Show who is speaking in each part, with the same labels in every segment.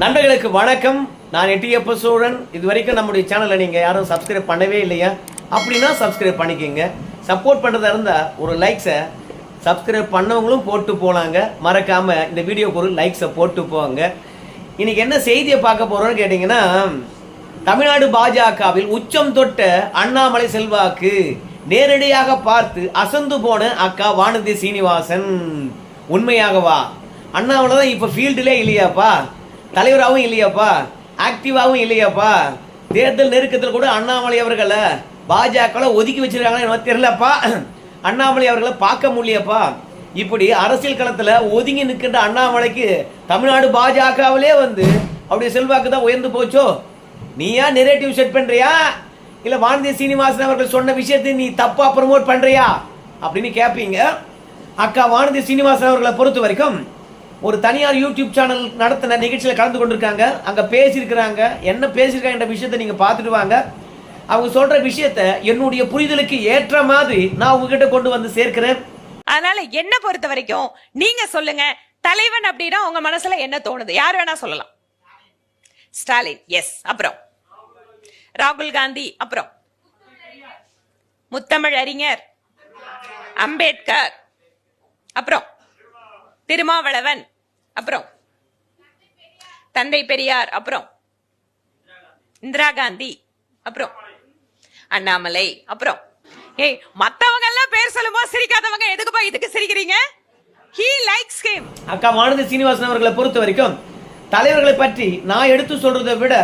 Speaker 1: நண்பர்களுக்கு வணக்கம். நான் எட்டியப்ப சோழன். இது வரைக்கும் நம்முடைய சேனலை நீங்கள் யாரும் சப்ஸ்கிரைப் பண்ணவே இல்லையா? அப்படின்னா சப்ஸ்கிரைப் பண்ணிக்கோங்க. சப்போர்ட் பண்ணுறதா இருந்தால் ஒரு லைக்ஸை சப்ஸ்கிரைப் பண்ணவங்களும் போட்டு போனாங்க மறக்காமல் இந்த வீடியோக்கு ஒரு லைக்ஸை போட்டு போங்க. இன்றைக்கி என்ன செய்தியை பார்க்க போகிறோன்னு கேட்டிங்கன்னா தமிழ்நாடு பாஜகவில் உச்சம் தொட்ட அண்ணாமலை செல்வாக்கு நேரடியாக பார்த்து அசந்து போன அக்கா வானதி சீனிவாசன். உண்மையாகவா? அண்ணாமலை தான் இப்போ ஃபீல்டுலே இல்லையாப்பா? தலைவராகவும் இல்லையாப்பா ஆக்டிவாகவும் இல்லையாப்பா. தேர்தல் நெருக்கத்தில் கூட அண்ணாமலை அவர்களை பாஜகவில் ஒதுக்கி வச்சிருக்காங்களா எனக்கு தெரியலப்பா. அண்ணாமலை அவர்களை பார்க்க முடியப்பா இப்படி அரசியல் களத்தில் ஒதுங்கி நிற்கின்ற அண்ணாமலைக்கு தமிழ்நாடு பாஜகவிலே வந்து அப்படியே செல்வாக்கு தான் உயர்ந்து போச்சோ? நீயா நெரேட்டிவ் செட் பண்ணுறியா இல்லை வானதி சீனிவாசன் அவர்கள் சொன்ன விஷயத்தை நீ தப்பாக ப்ரமோட் பண்ணுறியா அப்படின்னு கேட்பீங்க அக்கா வானதி சீனிவாசன் அவர்களை பொறுத்த வரைக்கும் ஒரு தனியார் யூடியூப் சேனல் நடத்தின நிகழ்ச்சியில் கலந்து கொண்டிருக்காங்க. அங்கே பேசியிருக்கிறாங்க. என்ன பேசியிருக்காங்கன்ற விஷயத்தை நீங்கள் பார்த்துட்டு வாங்க. அவங்க சொல்ற விஷயத்த என்னுடைய புரிதலுக்கு ஏற்ற மாதிரி நான் உங்ககிட்ட கொண்டு வந்து சேர்க்கிறேன்.
Speaker 2: அதனால என்ன பொறுத்த வரைக்கும் நீங்க சொல்லுங்க தலைவன் அப்படின்னா உங்க மனசுல என்ன தோணுது? யார் வேணா சொல்லலாம். ஸ்டாலின் எஸ் அப்புறம். ராகுல் காந்தி அப்புறம். முத்தமிழ் அறிஞர் அம்பேத்கர் அப்புறம். திருமாவளவன். அப்புறம். தந்தை பெரியார் அப்புறம். இந்திரா காந்தி அப்புறம். அண்ணாமலை அப்புறம். ஏய் மத்தவங்க எல்லாம் பேர் சொல்லும்போது சிரிக்காதவங்க எதுக்குப்பா இதுக்கு சிரிக்கிறீங்க? ஹீ லைக்ஸ் ஹிம்
Speaker 1: அக்கா வானதி சீனிவாசன் அவர்களை பொறுத்த வரைக்கும் தலைவர்களை பற்றி நான் எடுத்து சொல்றதை விட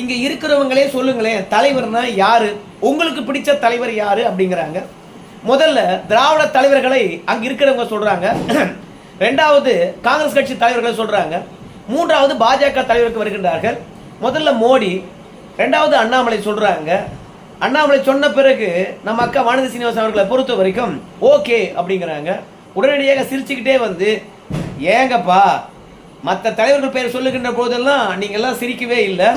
Speaker 1: இங்க இருக்கிறவங்களே சொல்லுங்களேன் தலைவர்னா யாரு? உங்களுக்கு பிடிச்ச தலைவர் யாரு அப்படிங்கிறாங்க. முதல்ல திராவிட தலைவர்களை அங்க இருக்கிறவங்க சொல்றாங்க. ரெண்டாவது காங்கிரஸ் கட்சி தலைவர்களை சொல்றாங்க. மூன்றாவது பாஜக தலைவருக்கு வருகின்றார்கள். முதல்ல மோடி ரெண்டாவது அண்ணாமலை சொல்றாங்க. அண்ணாமலை சொன்ன பிறகு நம்ம அக்கா வானதி சீனிவாசன் அவர்களை பொறுத்த வரைக்கும் ஓகே அப்படிங்கிறாங்க. உடனடியாக சிரிச்சுக்கிட்டே வந்து ஏங்கப்பா மற்ற தலைவர்கள் பெயர் சொல்லுகின்ற போதெல்லாம் நீங்கள்லாம் சிரிக்கவே இல்லை.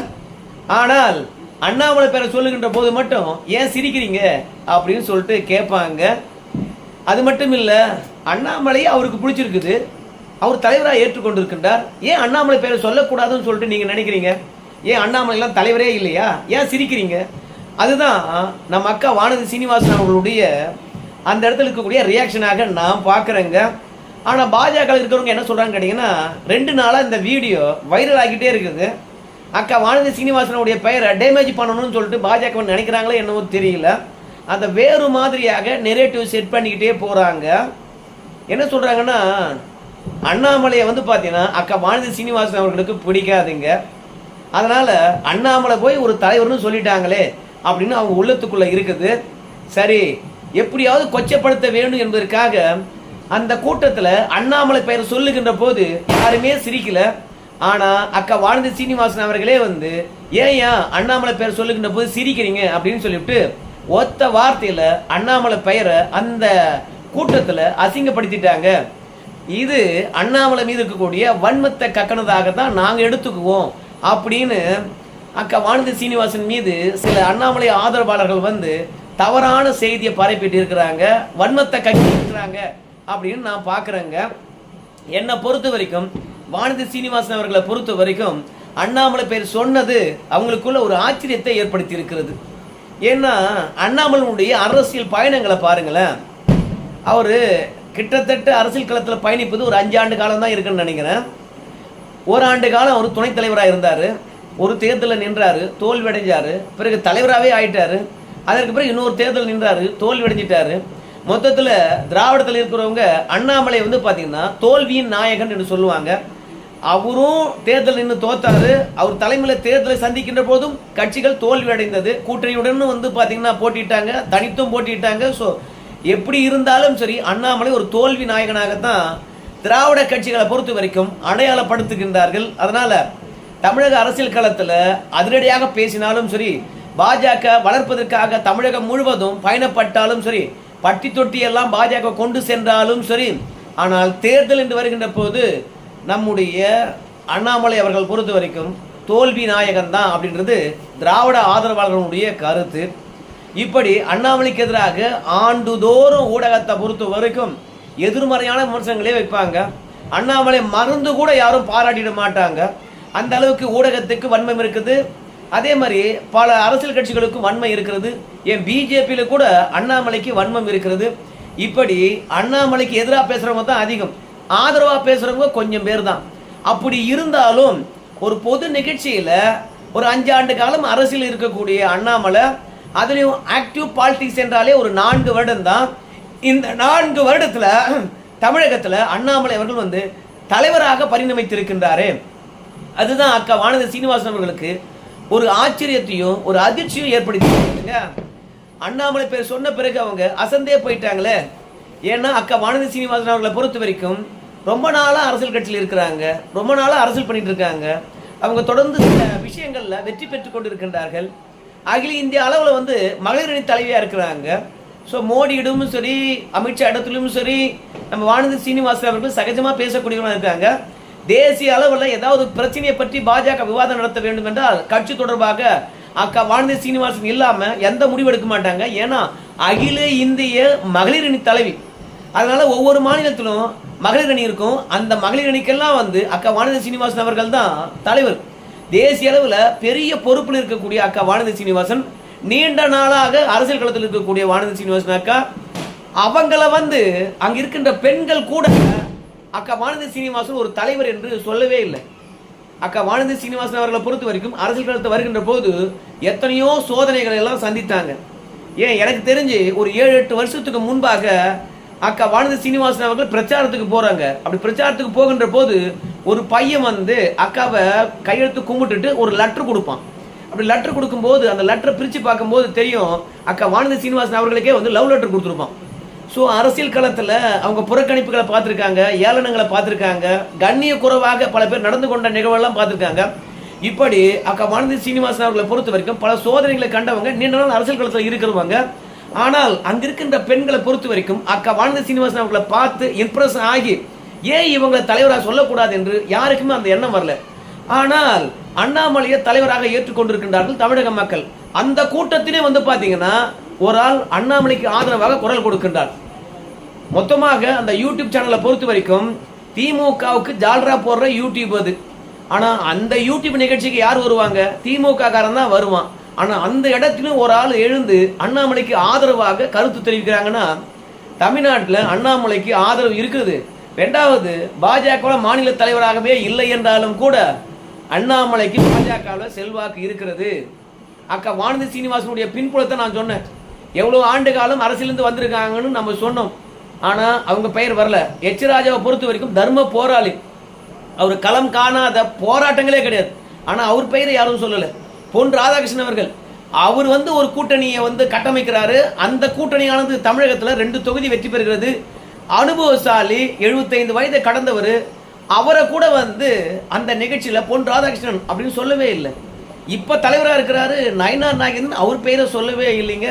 Speaker 1: ஆனால் அண்ணாமலை பேரை சொல்லுகின்ற போது மட்டும் ஏன் சிரிக்கிறீங்க? அப்படின்னு சொல்லிட்டு கேட்பாங்க. அது மட்டும் இல்லை அண்ணாமலையே அவருக்கு பிடிச்சிருக்குது. அவர் தலைவராக ஏற்றுக்கொண்டிருக்கின்றார். ஏன் அண்ணாமலை பேரை சொல்லக்கூடாதுன்னு சொல்லிட்டு நீங்கள் நினைக்கிறீங்க? ஏன் அண்ணாமலைலாம் தலைவரே இல்லையா? ஏன் சிரிக்கிறீங்க? அதுதான் நம்ம அக்கா வானதி சீனிவாசன் அவர்களுடைய அந்த இடத்துல இருக்கக்கூடிய ரியாக்ஷனாக நான் பார்க்குறேங்க. ஆனால் பாஜக இருக்கிறவங்க என்ன சொல்கிறாங்கன்னு கேட்டிங்கன்னா ரெண்டு நாளாக இந்த வீடியோ வைரல் ஆகிட்டே இருக்குது. அக்கா வானதி சீனிவாசனுடைய பெயரை டேமேஜ் பண்ணணும்னு சொல்லிட்டு பாஜக நினைக்கிறாங்களே என்னவோ தெரியல. அந்த வேறு மாதிரியாக நெரேட்டிவ் செட் பண்ணிக்கிட்டே போகிறாங்க என்ன சொல்கிறாங்கன்னா அண்ணாமலையை வந்து பார்த்தீங்கன்னா அக்கா வானதி சீனிவாசன் அவர்களுக்கு பிடிக்காதுங்க. அதனால் அண்ணாமலை போய் ஒரு தலைவர்னு சொல்லிட்டாங்களே அப்படின்னு அவங்க உள்ளத்துக்குள்ளே இருக்குது. சரி எப்படியாவது கொச்சப்படுத்த வேண்டும் என்பதற்காக அந்த கூட்டத்தில் அண்ணாமலை பெயர் சொல்லுகின்ற போது யாருமே சிரிக்கல. ஆனால் அக்கா வாழ்ந்த சீனிவாசன் அவர்களே வந்து ஏன் ஏன் அண்ணாமலை பெயர் சொல்லுகின்ற போது சிரிக்கிறீங்க? அப்படின்னு சொல்லிவிட்டு ஒத்த வார்த்தையில் அண்ணாமலை பெயரை அந்த கூட்டத்தில் அசிங்கப்படுத்திட்டாங்க. இது அண்ணாமலை மீது இருக்கக்கூடிய வன்மத்தை கக்கனதாக தான் நாங்கள் எடுத்துக்குவோம் அப்படின்னு அக்கா வானதி சீனிவாசன் மீது சில அண்ணாமலை ஆதரவாளர்கள் வந்து தவறான செய்தியை பரப்பிட்டு இருக்கிறாங்க. வன்மத்தை கக்கி இருக்கிறாங்க அப்படின்னு நான் பார்க்குறேங்க என்னை பொறுத்த வரைக்கும் வானதி சீனிவாசன் அவர்களை பொறுத்த வரைக்கும் அண்ணாமலை பேர் சொன்னது அவங்களுக்குள்ள ஒரு ஆச்சரியத்தை ஏற்படுத்தி இருக்கிறது. ஏன்னா அண்ணாமலையுடைய அரசியல் பயணங்களை பாருங்களேன். அவர் கிட்டத்தட்ட அரசியல் களத்தில் பயணிப்பது ஒரு அஞ்சாண்டு காலம் தான் இருக்குன்னு நினைக்கிறேன். ஒரு ஆண்டு காலம் அவர் துணைத் தலைவராக இருந்தார். ஒரு தேர்தலில் நின்றாரு தோல்வியடைஞ்சார். பிறகு தலைவராகவே ஆயிட்டார். அதற்கு பிறகு இன்னொரு தேர்தல் நின்றாரு தோல்வி அடைஞ்சிட்டார் மொத்தத்தில் திராவிடத்தில் இருக்கிறவங்க அண்ணாமலை வந்து பார்த்தீங்கன்னா தோல்வியின் நாயகன் என்று சொல்லுவாங்க. அவரும் தேர்தல் நின்று தோத்தாரு. அவர் தலைமையில் தேர்தலை சந்திக்கின்ற போதும் கட்சிகள் தோல்வி அடைந்தது கூட்டணியுடன் வந்து பார்த்தீங்கன்னா போட்டிட்டாங்க தனித்தும் போட்டிட்டாங்க ஸோ எப்படி இருந்தாலும் சரி அண்ணாமலை ஒரு தோல்வி நாயகனாகத்தான் திராவிட கட்சிகளை பொறுத்த வரைக்கும் அடையாளப்படுத்துகின்றார்கள். அதனால தமிழக அரசியல் களத்தில் அதிரடியாக பேசினாலும் சரி பாஜக வளர்ப்பதற்காக தமிழகம் முழுவதும் பயணப்பட்டாலும் சரி பட்டி தொட்டி எல்லாம் பாஜக கொண்டு சென்றாலும் சரி ஆனால் தேர்தல் என்று வருகின்ற போது நம்முடைய அண்ணாமலை அவர்கள் பொறுத்த வரைக்கும் தோல்வி நாயகன் தான் அப்படின்றது திராவிட ஆதரவாளர்களுடைய கருத்து. இப்படி அண்ணாமலைக்கு எதிராக ஆண்டுதோறும் ஊடகத்தை பொறுத்த வரைக்கும் எதிர்மறையான விமர்சனங்களே வைப்பாங்க. அண்ணாமலை மறந்து கூட யாரும் பாராட்டிட மாட்டாங்க. அந்த அளவுக்கு ஊடகத்துக்கு வன்மம் இருக்குது. அதே மாதிரி பல அரசியல் கட்சிகளுக்கும் வன்மை இருக்கிறது. ஏன் பிஜேபியில் கூட அண்ணாமலைக்கு வன்மம் இருக்கிறது. இப்படி அண்ணாமலைக்கு எதிராக பேசுகிறவங்க தான் அதிகம். ஆதரவாக பேசுகிறவங்க கொஞ்சம் பேர் தான் அப்படி இருந்தாலும் ஒரு பொது நிகழ்ச்சியில் ஒரு அஞ்சு ஆண்டு காலம் அரசியல் இருக்கக்கூடிய அண்ணாமலை அதுலேயும் ஆக்டிவ் பாலிட்டிக்ஸ் என்றாலே ஒரு நான்கு வருடம் தான் இந்த நான்கு வருடத்தில் தமிழகத்தில் அண்ணாமலை அவர்கள் வந்து தலைவராக பரிணமித்திருக்கின்றாரு. அதுதான் அக்கா வானதி சீனிவாசன் அவர்களுக்கு ஒரு ஆச்சரியத்தையும் ஒரு அதிர்ச்சியும் ஏற்படுத்தி அண்ணாமலை பேர் சொன்ன பிறகு அவங்க அசந்தே போயிட்டாங்களே. ஏன்னா அக்கா வானதி சீனிவாசன் அவர்களை பொறுத்த வரைக்கும் ரொம்ப நாளாக அரசியல் கட்சியில் இருக்கிறாங்க. ரொம்ப நாளாக அரசியல் பண்ணிட்டு இருக்காங்க. அவங்க தொடர்ந்து சில விஷயங்களில் வெற்றி பெற்று கொண்டிருக்கின்றார்கள். அகில இந்திய அளவில் வந்து மகளிர் அணி தலைவியாக இருக்கிறாங்க. ஸோ மோடியிடமும் சரி அமித்ஷா இடத்துலையும் சரி நம்ம வானதி சீனிவாசன் அவர்கள் சகஜமாக பேசக்கூடியவங்களாக இருக்காங்க. தேசிய அளவில் ஏதாவது பிரச்சனையை பற்றி பாஜக விவாதம் நடத்த வேண்டும் என்றால் கட்சி தொடர்பாக அக்கா வானதி சீனிவாசன் இல்லாமல் எந்த முடிவு எடுக்க மாட்டாங்க. ஏன்னா அகில இந்திய மகளிர் அணி தலைவி. அதனால ஒவ்வொரு மாநிலத்திலும் மகளிர் அணி இருக்கும். அந்த மகளிர் அணிக்கெல்லாம் வந்து அக்கா வானதி சீனிவாசன் அவர்கள் தான் தலைவர். தேசிய அளவில் பெரிய பொறுப்பில் இருக்கக்கூடிய அக்கா வானதி சீனிவாசன் நீண்ட நாளாக அரசியல் களத்தில் இருக்கக்கூடிய வானதி சீனிவாசன் அக்கா அவங்கள வந்து அங்க இருக்கின்ற பெண்கள் கூட அக்கா வானதி சீனிவாசன் ஒரு தலைவர் என்று சொல்லவே இல்லை. அக்கா வானதி சீனிவாசன் அவர்களை பொறுத்த வரைக்கும் அரசியல் களத்தை வருகின்ற போது எத்தனையோ சோதனைகளை எல்லாம் சந்தித்தாங்க. ஏன் எனக்கு தெரிஞ்சு ஒரு ஏழு எட்டு வருஷத்துக்கு முன்பாக அக்கா வானதி சீனிவாசன் அவர்கள் பிரச்சாரத்துக்கு போறாங்க. அப்படி பிரச்சாரத்துக்கு போகின்ற போது ஒரு பையன் வந்து அக்காவை கையெழுத்து கும்பிட்டுட்டு ஒரு லெட்டர் கொடுப்பான். அப்படி லெட்டர் கொடுக்கும்போது அந்த லெட்டரை பிரித்து பார்க்கும்போது தெரியும் அக்கா வானதி சீனிவாசன் அவர்களுக்கே வந்து லவ் லெட்டர் கொடுத்துருப்பான். ஸோ அரசியல் களத்தில் அவங்க புறக்கணிப்புகளை பார்த்துருக்காங்க ஏளனங்களை பார்த்துருக்காங்க கண்ணிய குறைவாக பல பேர் நடந்து கொண்ட நிகழ்வெல்லாம் பார்த்துருக்காங்க. இப்படி அக்கா வானதி சீனிவாசன் அவர்களை பொறுத்த வரைக்கும் பல சோதனைகளை கண்டவங்க நீண்ட நாள் அரசியல் களத்தில் இருக்கிறவங்க. ஆனால் அங்கிருக்கின்ற பெண்களை பொறுத்த வரைக்கும் அக்கா வானதி சீனிவாசன் அவர்களை பார்த்து இம்ப்ரெஸ் ஆகி ஏன் இவங்களை தலைவராக சொல்லக்கூடாது என்று யாருக்குமே அந்த எண்ணம் வரல. ஆனால் அண்ணாமலையை தலைவராக ஏற்றுக்கொண்டிருக்கின்றார்கள் தமிழக மக்கள். அந்த கூட்டத்திலே வந்து பார்த்தீங்கன்னா ஒரு ஆள் அண்ணாமலைக்கு ஆதரவாக குரல் கொடுக்கின்றார். மொத்தமாக அந்த யூடியூப் சேனலை பொறுத்த வரைக்கும் திமுகவுக்கு ஜால்ரா போடுற யூடியூப் அது. ஆனால் அந்த யூடியூப் நிகழ்ச்சிக்கு யார் வருவாங்க? திமுக காரன் தான் வருவான். ஆனால் அந்த இடத்திலும் ஒரு ஆள் எழுந்து அண்ணாமலைக்கு ஆதரவாக கருத்து தெரிவிக்கிறாங்கன்னா தமிழ்நாட்டில் அண்ணாமலைக்கு ஆதரவு இருக்குது. ரெண்டாவது பாஜக மாநில தலைவராகவே இல்லை என்றாலும் கூட அண்ணாமலைக்கு பாஜகவில் செல்வாக்கு இருக்கிறது. அக்கா வானதி சீனிவாசனுடைய பின்புலத்தை நான் சொன்னேன். எவ்வளோ ஆண்டு காலம் அரசியலிருந்து வந்திருக்காங்கன்னு நம்ம சொன்னோம். ஆனால் அவங்க பெயர் வரல. எச் ராஜாவை பொறுத்த வரைக்கும் தர்ம போராளி. அவர் களம் காணாத போராட்டங்களே கிடையாது. ஆனால் அவர் பெயரை யாரும் சொல்லலை. பொன் ராதாகிருஷ்ணன் அவர்கள். அவர் வந்து ஒரு கூட்டணியை வந்து கட்டமைக்கிறாரு. அந்த கூட்டணியானது தமிழகத்தில் ரெண்டு தொகுதி வெற்றி பெறுகிறது. அனுபவசாலி 75 வயதை கடந்தவர். அவரை கூட வந்து அந்த நிகழ்ச்சியில் பொன் ராதாகிருஷ்ணன் அப்படின்னு சொல்லவே இல்லை. இப்போ தலைவராக இருக்கிறாரு நயனார் நாகேந்திரன் அவர் பெயரை சொல்லவே இல்லைங்க.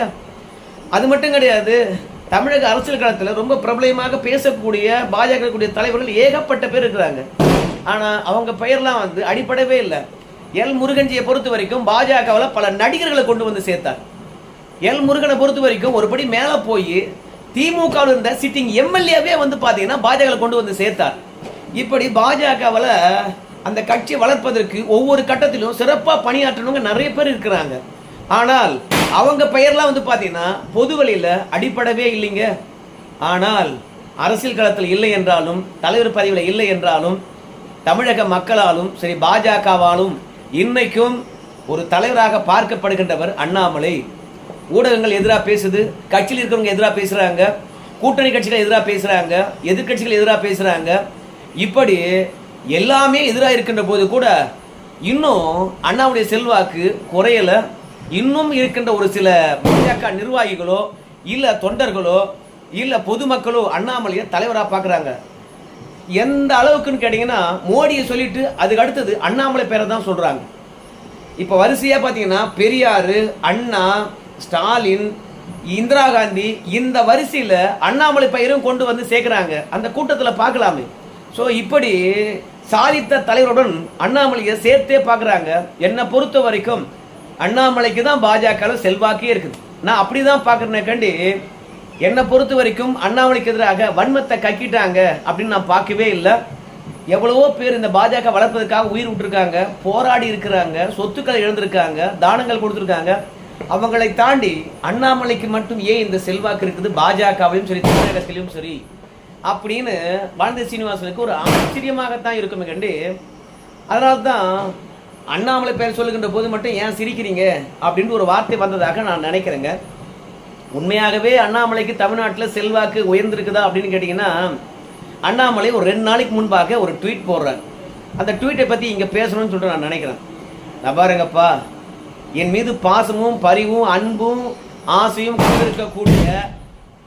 Speaker 1: அது மட்டும் கிடையாது தமிழக அரசியல் களத்தில் ரொம்ப பிரபலமாக பேசக்கூடிய பாஜக கூடிய தலைவர்கள் ஏகப்பட்ட பேர் இருக்கிறாங்க. ஆனால் அவங்க பெயர்லாம் வந்து அடிப்படவே இல்லை. எல் முருகன்ஜியை பொறுத்த வரைக்கும் பாஜகவில் பல நடிகர்களை கொண்டு வந்து சேர்த்தார். எல் முருகனை பொறுத்த வரைக்கும் ஒருபடி மேலே போய் திமுகவில் இருந்த சிட்டிங் எம்எல்ஏவே வந்து பார்த்தீங்கன்னா பாஜக கொண்டு வந்து சேர்த்தார். இப்படி பாஜகவில் அந்த கட்சியை வளர்ப்பதற்கு ஒவ்வொரு கட்டத்திலும் சிறப்பாக பணியாற்றணுங்க நிறைய பேர் இருக்கிறாங்க. ஆனால் அவங்க பெயர்லாம் வந்து பார்த்தீங்கன்னா பொது வழியில் அடிப்படவே இல்லைங்க. ஆனால் அரசியல் களத்தில் இல்லை என்றாலும் தலைவர் பதவியில் இல்லை என்றாலும் தமிழக மக்களாலும் சரி பாஜகவாலும் இன்னைக்கும் ஒரு தலைவராக பார்க்கப்படுகின்றவர் அண்ணாமலை. ஊடகங்கள் எதிராக பேசுது கட்சியில் இருக்கிறவங்க எதிராக பேசுறாங்க கூட்டணி கட்சிகள் எதிராக பேசுறாங்க எதிர்க்கட்சிகள் எதிராக பேசுறாங்க. இப்படி எல்லாமே எதிராக இருக்கின்ற போது கூட இன்னும் அண்ணாவுடைய செல்வாக்கு குறையல. இன்னும் இருக்கின்ற ஒரு சில பாஜக நிர்வாகிகளோ இல்ல தொண்டர்களோ இல்ல பொதுமக்களோ அண்ணாமலையை தலைவராக பார்க்குறாங்க. எந்த அளவுக்குன்னு கேட்டீங்கன்னா மோடியை சொல்லிட்டு அதுக்கு அடுத்தது அண்ணாமலை பேரை தான் சொல்கிறாங்க இப்போ வரிசையாக பார்த்தீங்கன்னா பெரியார் அண்ணா ஸ்டாலின் இந்திரா காந்தி இந்த வரிசையில் அண்ணாமலை பெயரும் கொண்டு வந்து சேர்க்குறாங்க. அந்த கூட்டத்தில் பார்க்கலாமே. ஸோ இப்படி சாதித்த தலைவருடன் அண்ணாமலையை சேர்த்தே பார்க்குறாங்க. என்னை பொறுத்த வரைக்கும் அண்ணாமலைக்கு தான் பாஜக செல்வாக்கே இருக்குது. நான் அப்படி தான் பார்க்குறேன் கண்டி என்னை பொறுத்த வரைக்கும் அண்ணாமலைக்கு எதிராக வன்மத்தை கக்கிட்டாங்க அப்படின்னு நான் பார்க்கவே இல்லை. எவ்வளவோ பேர் இந்த பாஜக வளர்ப்பதற்காக உயிர் விட்டுருக்காங்க போராடி இருக்கிறாங்க சொத்துக்களை இழந்திருக்காங்க தானங்கள் கொடுத்துருக்காங்க. அவங்களை தாண்டி அண்ணாமலைக்கு மட்டும் ஏன் இந்த செல்வாக்கு இருக்குது? பாஜகவிலும் சரி தமிழகத்திலும் சரி. அப்படின்னு வாழ்ந்த சீனிவாசனுக்கு ஒரு ஆச்சரியமாகத்தான் இருக்குமே கண்டு. அதனால தான் அண்ணாமலை பெயர் சொல்லுகின்ற போது மட்டும் ஏன் சிரிக்கிறீங்க? அப்படின்ட்டு ஒரு வார்த்தை வந்ததாக நான் நினைக்கிறேங்க. உண்மையாகவே அண்ணாமலைக்கு தமிழ்நாட்டில் செல்வாக்கு உயர்ந்திருக்குதா அப்படின்னு கேட்டிங்கன்னா அண்ணாமலை ஒரு ரெண்டு நாளைக்கு முன்பாக ஒரு ட்வீட் போடுறார். அந்த ட்வீட்டை பற்றி இங்கே பேசணும்னு சொல்லிட்டு நான் நினைக்கிறேன். நான் பாருங்கப்பா என் மீது பாசமும் பரிவும் அன்பும் ஆசையும் கொண்டிருக்கக்கூடிய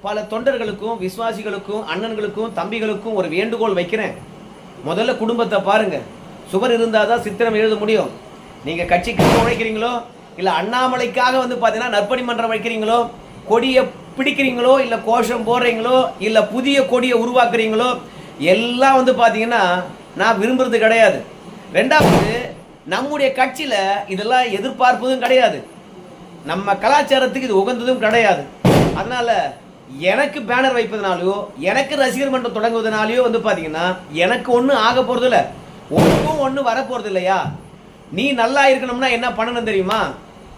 Speaker 1: பல தொண்டர்களுக்கும் விசுவாசிகளுக்கும் அண்ணன்களுக்கும் தம்பிகளுக்கும் ஒரு வேண்டுகோள் வைக்கிறேன். முதல்ல குடும்பத்தை பாருங்கள் சுவர் இருந்தால் தான் சித்திரம் எழுத முடியும். நீங்கள் கட்சிக்கு உழைக்கிறீங்களோ இல்லை அண்ணாமலைக்காக வந்து பார்த்தீங்கன்னா நற்பணி மன்றம் வைக்கிறீங்களோ கொடியை பிடிக்கிறீங்களோ இல்லை கோஷம் போடுறீங்களோ இல்லை புதிய கொடியை உருவாக்குறீங்களோ எல்லாம் வந்து பார்த்தீங்கன்னா நான் விரும்புறது கிடையாது. ரெண்டாவது நம்முடைய கட்சியில் இதெல்லாம் எதிர்பார்ப்பதும் கிடையாது. நம்ம கலாச்சாரத்துக்கு இது உகந்ததும் கிடையாது. அதனால் எனக்கு பேனர் வைப்பதுனாலையோ எனக்கு ரசிகர் மன்றம் தொடங்குவதனாலையோ வந்து பார்த்தீங்கன்னா எனக்கு ஒன்றும் ஆக போறது ஒன்றும் ஒன்றும் வரப்போகிறது இல்லையா நீ நல்லா இருக்கணும்னா என்ன பண்ணணும் தெரியுமா?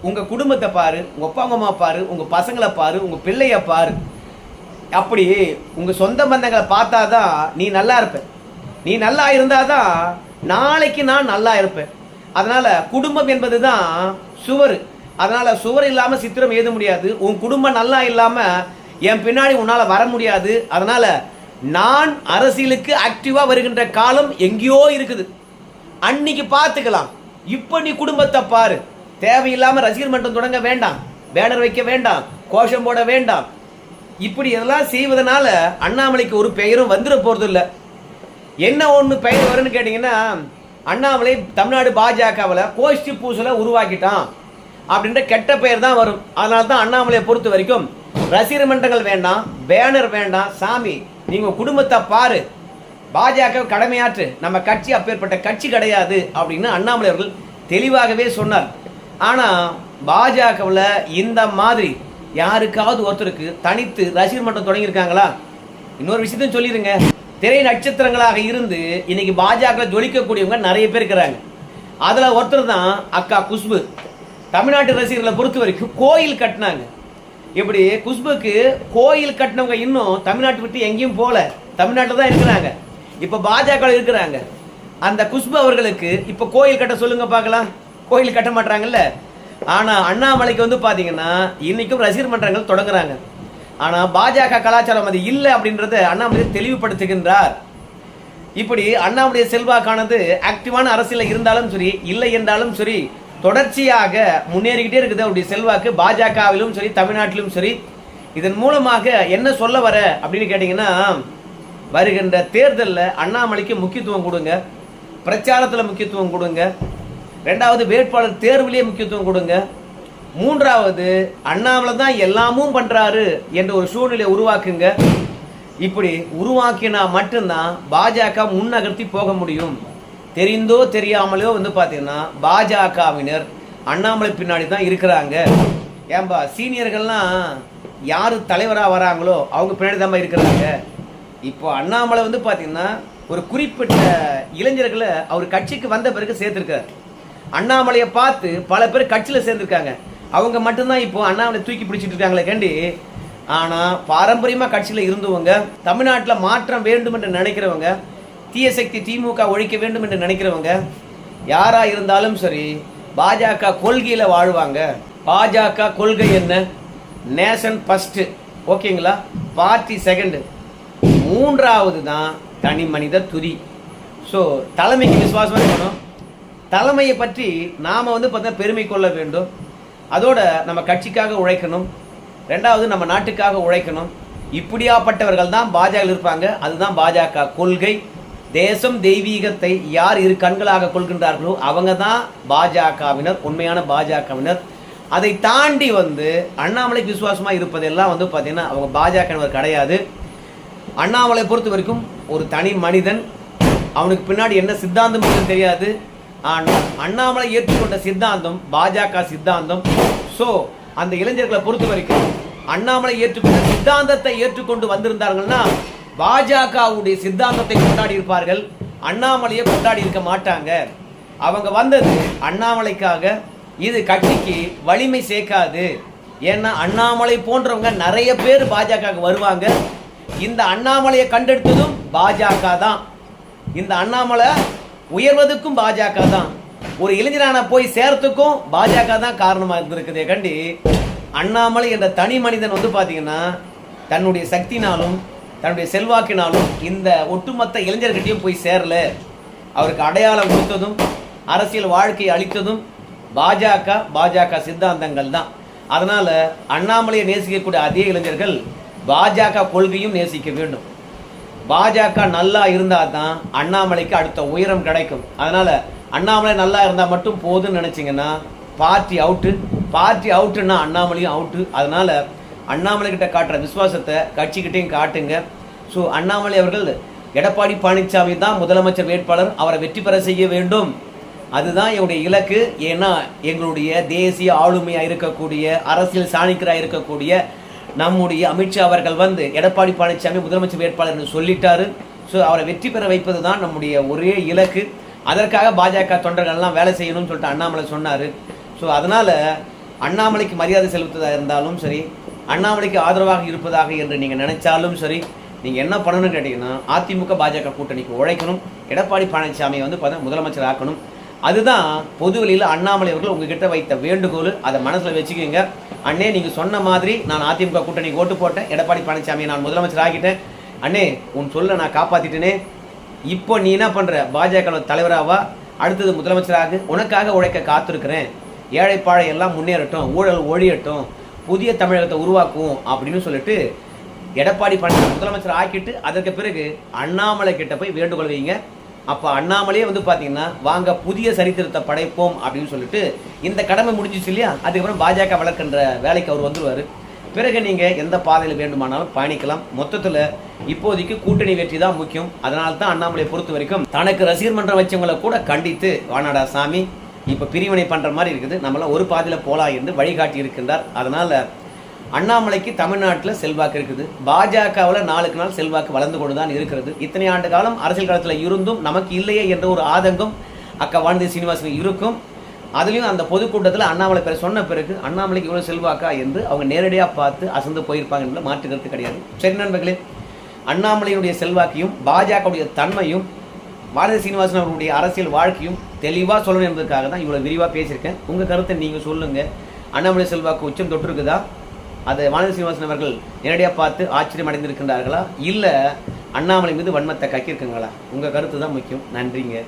Speaker 1: உங்கள் குடும்பத்தை பாரு உங்கள் அப்பா அம்மா பாரு உங்கள் பசங்களை பாரு உங்கள் பிள்ளைய பாரு. அப்படி உங்கள் சொந்த பந்தங்களை பார்த்தா தான் நீ நல்லா இருப்ப. நீ நல்லா இருந்தால் தான் நாளைக்கு நான் நல்லா இருப்பேன். அதனால் குடும்பம் என்பது தான் சுவர். அதனால் சுவர் இல்லாமல் சித்திரம் எழுத முடியாது. உன் குடும்பம் நல்லா இல்லாமல் என் பின்னாடி உன்னால் வர முடியாது. அதனால் நான் அரசியலுக்கு ஆக்டிவாக வருகின்ற காலம் எங்கேயோ இருக்குது. அன்னைக்கு பார்த்துக்கலாம். இப்போ நீ குடும்பத்தை பாரு. தேவையில்லாம ரசிகர் மன்றம் தொடங்க வேண்டாம். பேனர் வைக்க வேண்டாம். கோஷம் போட வேண்டாம். இப்படி இதெல்லாம் செய்வதனால அண்ணாமலைக்கு ஒரு பெயரும் வந்துட போறது இல்ல என்ன ஒண்ணு பெயர் வரும்னு கேட்டீங்கன்னா அண்ணாமலை தமிழ்நாடு பாஜகவில் கோஷ்டி பூசலை உருவாக்கிட்டான் அப்படின்ற கெட்ட பெயர் தான் வரும். அதனால தான் அண்ணாமலையை பொறுத்த வரைக்கும் ரசிகர் மன்றங்கள் வேண்டாம் பேனர் வேண்டாம். சாமி நீங்க குடும்பத்தை பாரு. பாஜக கடமையாற்று. நம்ம கட்சி அப்பேற்பட்ட கட்சி கிடையாது அப்படின்னு அண்ணாமலை அவர்கள் தெளிவாகவே சொன்னார். ஆனால் பாஜகவில் இந்த மாதிரி யாருக்காவது ஒருத்தருக்கு தனித்து ரசிகர் மன்றம் தொடங்கியிருக்காங்களா? இன்னொரு விஷயத்தையும் சொல்லிடுங்க திரை நட்சத்திரங்களாக இருந்து இன்னைக்கு பாஜக ஜொலிக்கக்கூடியவங்க நிறைய பேர் இருக்கிறாங்க. அதில் ஒருத்தர் தான் அக்கா குஷ்பு. தமிழ்நாட்டு ரசிகர்களை பொறுத்த வரைக்கும் கோயில் கட்டினாங்க. இப்படி குஷ்புக்கு கோயில் கட்டினவங்க இன்னும் தமிழ்நாட்டு விட்டு எங்கேயும் போகல தமிழ்நாட்டில் தான் இருக்கிறாங்க. இப்போ பாஜக இருக்கிறாங்க. அந்த குஷ்பு அவர்களுக்கு இப்போ கோயில் கட்ட சொல்லுங்க பார்க்கலாம். கோயில் கட்ட மாட்டாங்கல்ல ஆனா அண்ணாமலைக்கு வந்து பாத்தீங்கன்னா இன்னைக்கும் ரசிகர் மன்றங்கள் தொடங்குறாங்க. ஆனா பாஜக கலாச்சாரம் அது இல்லை அப்படின்றத அண்ணாமலை தெளிவுபடுத்துகின்றார். இப்படி அண்ணாமலை செல்வாக்கானது ஆக்டிவான அரசியலில் இருந்தாலும் சரி இல்லை என்றாலும் சரி தொடர்ச்சியாக முன்னேறிக்கிட்டே இருக்குது. அவருடைய செல்வாக்கு பாஜகவிலும் சரி தமிழ்நாட்டிலும் சரி. இதன் மூலமாக என்ன சொல்ல வர அப்படின்னு கேட்டிங்கன்னா வருகின்ற தேர்தலில் அண்ணாமலைக்கு முக்கியத்துவம் கொடுங்க. பிரச்சாரத்தில் முக்கியத்துவம் கொடுங்க. ரெண்டாவது வேட்பாளர் தேர்விலே முக்கியத்துவம் கொடுங்க. மூன்றாவது அண்ணாமலை தான் எல்லாமும் பண்ணுறாரு என்ற ஒரு சூழ்நிலையை உருவாக்குங்க. இப்படி உருவாக்கினா மட்டும்தான் பாஜக முன்னகர்த்தி போக முடியும். தெரிந்தோ தெரியாமலோ வந்து பார்த்தீங்கன்னா பாஜகவினர் அண்ணாமலை பின்னாடி தான் இருக்கிறாங்க. ஏன்பா சீனியர்கள்லாம் யார் தலைவராக வராங்களோ அவங்க பின்னாடி தான் இருக்கிறாங்க. இப்போ அண்ணாமலை வந்து பார்த்தீங்கன்னா ஒரு குறிப்பிட்ட இளைஞர்களை அவர் கட்சிக்கு வந்த பிறகு சேர்த்துருக்காரு. அண்ணாமலையை பார்த்து பல பேர் கட்சியில் சேர்ந்துருக்காங்க. அவங்க மட்டும்தான் இப்போ அண்ணாமலை தூக்கி பிடிச்சிட்டு இருக்காங்களே கண்டி. ஆனால் பாரம்பரியமாக கட்சியில் இருந்தவங்க தமிழ்நாட்டில் மாற்றம் வேண்டும் என்று நினைக்கிறவங்க தீயசக்தி திமுக ஒழிக்க வேண்டும் என்று நினைக்கிறவங்க யாரா இருந்தாலும் சரி பாஜக கொள்கையில் வாழ்வாங்க. பாஜக கொள்கை என்ன? நேஷன் ஃபஸ்ட்டு ஓகேங்களா? பார்ட்டி செகண்டு மூன்றாவது தான் தனி மனித துதி. ஸோ தலைமைக்கு விசுவாசமாக இருக்கணும். தலைமையை பற்றி நாம் வந்து பார்த்தா பெருமை கொள்ள வேண்டும். அதோட நம்ம கட்சிக்காக உழைக்கணும். ரெண்டாவது நம்ம நாட்டுக்காக உழைக்கணும். இப்படியாப்பட்டவர்கள் தான் பாஜக இருப்பாங்க. அதுதான் பாஜக கொள்கை. தேசம் தெய்வீகத்தை யார் இரு கண்களாக கொள்கின்றார்களோ அவங்க தான் பாஜகவினர் உண்மையான பாஜகவினர். அதை தாண்டி வந்து அண்ணாமலைக்கு விசுவாசமாக இருப்பதெல்லாம் வந்து பார்த்தீங்கன்னா அவங்க பாஜகவினர் கிடையாது. அண்ணாமலை பொறுத்த வரைக்கும் ஒரு தனி மனிதன். அவனுக்கு பின்னாடி என்ன சித்தாந்தம் தெரியாது. ஆனால் அண்ணாமலை ஏற்றுக்கொண்ட சித்தாந்தம் பாஜக சித்தாந்தம். ஸோ அந்த இளைஞர்களை பொறுத்த வரைக்கும் அண்ணாமலை ஏற்றுக்கொண்ட சித்தாந்தத்தை ஏற்றுக்கொண்டு வந்திருந்தார்கள்னா பாஜகவுடைய சித்தாந்தத்தை கொண்டாடி இருப்பார்கள். அண்ணாமலையை கொண்டாடி இருக்க மாட்டாங்க. அவங்க வந்தது அண்ணாமலைக்காக. இது கட்சிக்கு வலிமை சேர்க்காது. ஏன்னா அண்ணாமலை போன்றவங்க நிறைய பேர் பாஜக வருவாங்க. இந்த அண்ணாமலையை கண்டெடுத்ததும் பாஜக தான். இந்த அண்ணாமலை உயர்வதுக்கும் பாஜக தான். ஒரு இளைஞரான போய் சேர்த்துக்கும் பாஜக தான் காரணமாக இருந்திருக்குதே கண்டி. அண்ணாமலை என்ற தனி மனிதன் வந்து பார்த்தீங்கன்னா தன்னுடைய சக்தினாலும் தன்னுடைய செல்வாக்கினாலும் இந்த ஒட்டுமொத்த இளைஞர்கிட்டையும் போய் சேரல. அவருக்கு அடையாளம் கொடுத்ததும் அரசியல் வாழ்க்கையை அளித்ததும் பாஜக பாஜக சித்தாந்தங்கள் தான். அதனால் அண்ணாமலையை நேசிக்கக்கூடிய அதே இளைஞர்கள் பாஜக கொள்கையும் நேசிக்க வேண்டும். பாஜக நல்லா இருந்தால் தான் அண்ணாமலைக்கு அடுத்த உயரம் கிடைக்கும். அதனால் அண்ணாமலை நல்லா இருந்தால் மட்டும் போதும்னு நினச்சிங்கன்னா பார்ட்டி அவுட்டு பார்ட்டி அவுட்டுன்னா அண்ணாமலையும் அவுட்டு அதனால் அண்ணாமலை கிட்ட காட்டுற விசுவாசத்தை கட்சிக்கிட்டையும் காட்டுங்க. ஸோ அண்ணாமலை அவர்கள் எடப்பாடி பழனிசாமி தான் முதலமைச்சர் வேட்பாளர். அவரை வெற்றி பெற செய்ய வேண்டும். அதுதான் என்னுடைய இலக்கு. ஏன்னா எங்களுடைய தேசிய ஆளுமையாக இருக்கக்கூடிய அரசியல் சாணிக்கராக இருக்கக்கூடிய நம்முடைய அமித்ஷா அவர்கள் வந்து எடப்பாடி பழனிசாமி முதலமைச்சர் வேட்பாளர்னு சொல்லிட்டாரு. ஸோ அவரை வெற்றி பெற வைப்பது தான் நம்முடைய ஒரே இலக்கு. அதற்காக பாஜக தொண்டர்கள்லாம் வேலை செய்யணும்னு சொல்லிட்டு அண்ணாமலை சொன்னார். ஸோ அதனால் அண்ணாமலைக்கு மரியாதை செலுத்துவதாக இருந்தாலும் சரி அண்ணாமலைக்கு ஆதரவாக இருப்பதாக என்று நீங்கள் நினைச்சாலும் சரி நீங்கள் என்ன பண்ணணும்னு கேட்டிங்கன்னா அதிமுக பாஜக கூட்டணிக்கு உழைக்கணும். எடப்பாடி பழனிசாமியை வந்து பார்த்தா முதலமைச்சர் ஆக்கணும். அதுதான் பொதுவெளியில் அண்ணாமலை அவர்கள் உங்ககிட்ட வைத்த வேண்டுகோள். அதை மனசில் வச்சுக்கோங்க. அண்ணே நீங்கள் சொன்ன மாதிரி நான் அதிமுக கூட்டணிக்கு ஓட்டு போட்டேன். எடப்பாடி பழனிசாமி நான் முதலமைச்சர் ஆகிட்டேன் அண்ணே உன் சொல்ல நான் காப்பாற்றிட்டேனே இப்போ நீ என்ன பண்ணுற பாஜக தலைவராவா அடுத்தது முதலமைச்சராக உனக்காக உழைக்க காத்திருக்கிறேன். ஏழைப்பாழை எல்லாம் முன்னேறட்டும். ஊழல் ஒழியட்டும். புதிய தமிழகத்தை உருவாக்குவோம் அப்படின்னு சொல்லிட்டு எடப்பாடி பழனிசாமி முதலமைச்சர் ஆக்கிட்டு அதற்கு பிறகு அண்ணாமலை கிட்ட போய் வேண்டுகோள் வைங்க. அப்போ அண்ணாமலையே வந்து பார்த்தீங்கன்னா வாங்க புதிய சரித்திரத்தை படைப்போம் அப்படின்னு சொல்லிட்டு இந்த கடமை முடிஞ்சிச்சு இல்லையா? அதுக்கப்புறம் பாஜக வளர்க்கின்ற வேலைக்கு அவர் வந்துடுவார் பிறகு நீங்கள் எந்த பாதையில் வேண்டுமானாலும் பயணிக்கலாம். மொத்தத்தில் இப்போதைக்கு கூட்டணி வெற்றி தான் முக்கியம். அதனால தான் அண்ணாமலையை பொறுத்த வரைக்கும் தனக்கு ரசிகர் மன்றம் வச்சவங்களை கூட கண்டித்து வானாடா சாமி இப்போ பிரிவினை பண்ணுற மாதிரி இருக்குது. நம்மளாம் ஒரு பாதையில் போலாம் என்று வழிகாட்டி இருக்கின்றார். அதனால் அண்ணாமலைக்கு தமிழ்நாட்டில் செல்வாக்கு இருக்குது. பாஜகவில் நாளுக்கு நாள் செல்வாக்கு வளர்ந்து கொண்டு தான் இருக்கிறது. இத்தனை ஆண்டு காலம் அரசியல் காலத்தில் இருந்தும் நமக்கு இல்லையே என்ற ஒரு ஆதங்கம் அக்கா வானதி சீனிவாசன் இருக்கும். அதுலேயும் அந்த பொதுக்கூட்டத்தில் அண்ணாமலை பேர் சொன்ன பிறகு அண்ணாமலைக்கு இவ்வளோ செல்வாக்கா என்று அவங்க நேரடியாக பார்த்து அசந்து போயிருப்பாங்க என்பது மாற்று கருத்து கிடையாது. சரி நண்பர்களே அண்ணாமலையினுடைய செல்வாக்கையும் பாஜகவுடைய தன்மையும் பாரதி சீனிவாசன் அவருடைய அரசியல் வாழ்க்கையும் தெளிவாக சொல்லணும் என்பதற்காக தான் இவ்வளோ விரிவாக பேசியிருக்கேன். உங்கள் கருத்தை நீங்கள் சொல்லுங்கள் அண்ணாமலை செல்வாக்கு உச்சம் தொட்டிருக்குதா? அதை வானதி சீனிவாசன் அவர்கள் நேரடியாக பார்த்து ஆச்சரியம் அடைந்திருக்கின்றார்களா? இல்லை அண்ணாமலை மீது வன்மத்தை கக்கியிருக்குங்களா? உங்கள் கருத்து தான் முக்கியம். நன்றிங்க.